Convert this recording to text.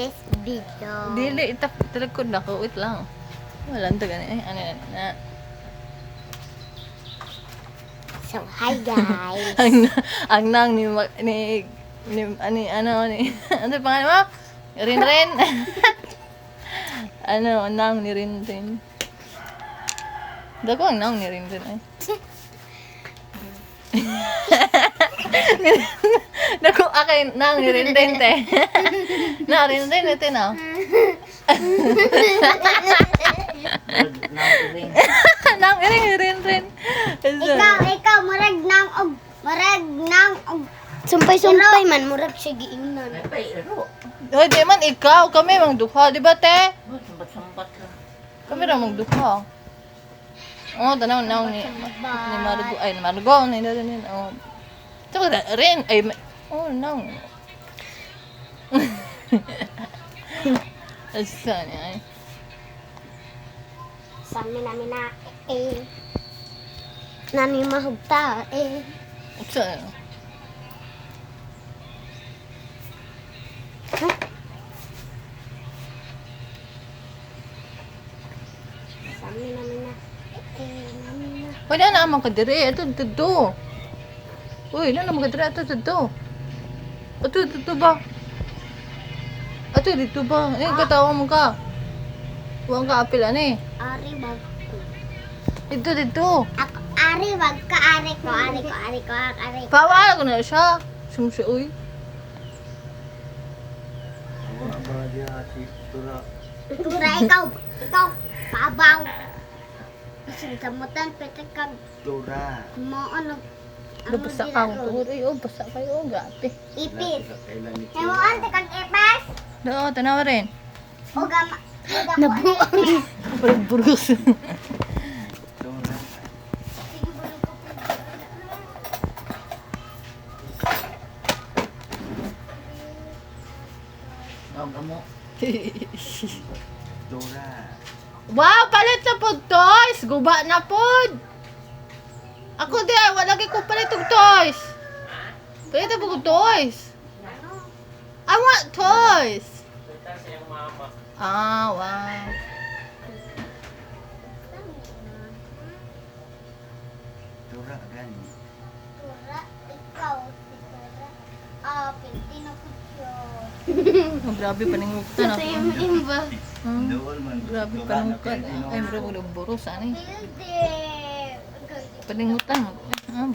this video. Dili, itap, talagkod na ko. Wait lang. Wala nito gani. Ay, ano na, na. So, hi guys. ang, ang nang ni, ni, ni, ani, ano, ni, ano pangalan mo? Rin Rin. ano, ang nang ni Rin Rin. Dako ang nang ni Rin Rin ay. Dako akay nang ni Rin Rin te. na Rin Rin ito na. nang Rin Rin Rin. ikaw, ikaw, murag nang og, murag nang og. Sumpay-sumpay man, murag siya giingnan. Hoy, di man ikaw, kami mang duha, di ba te? Kami ra mang duha. Oh, tanaw naw ni ni Margo ay ni Margo ni na rin. Oh. Tsaka na rin ay oh naw. Asa ni ay. Sa mina mina eh. Nani mahugta eh. Asa. Sa mina mina eh. Namina. Wala na man ka dire, ato dito. Uy, na naman ka dire ato dito. Ato dito ba? Ato dito ba? Eh, katawa mo ka. Huwag ka apil ani. Ari bag ko. Dito, dito. Ako, ari wag ka, ari ko, ari ko, ari ko, ari ko. Pawala ko na siya. Sumsi, uy. Tura ikaw, ikaw, pabaw. Sinasamutan, pwede kang Tura. mo ano. Ano basa ka mo tuhod? Uy, oh, basa kayo. Oh, grabe. Ipis. Kailan ni Ewan ante kang ipis. Oo, tanawa rin. O gama. Nabuang. Parang burgos. Tura. Tura. wow, palit na po toys. Guba na po. Ako di, wala kay ko palit og toys. Na po ko toys. I want toys. Ah, wow. Tura gani. Tura, ikaw, Tura. Ah, Pilipino ko. Oh, grabe paninguktan ako. imba. Hmm, Dool man. grabe na. Pilipino. Ay, bro, wala buro sana eh. Pilde. Paningutan mo. Ah,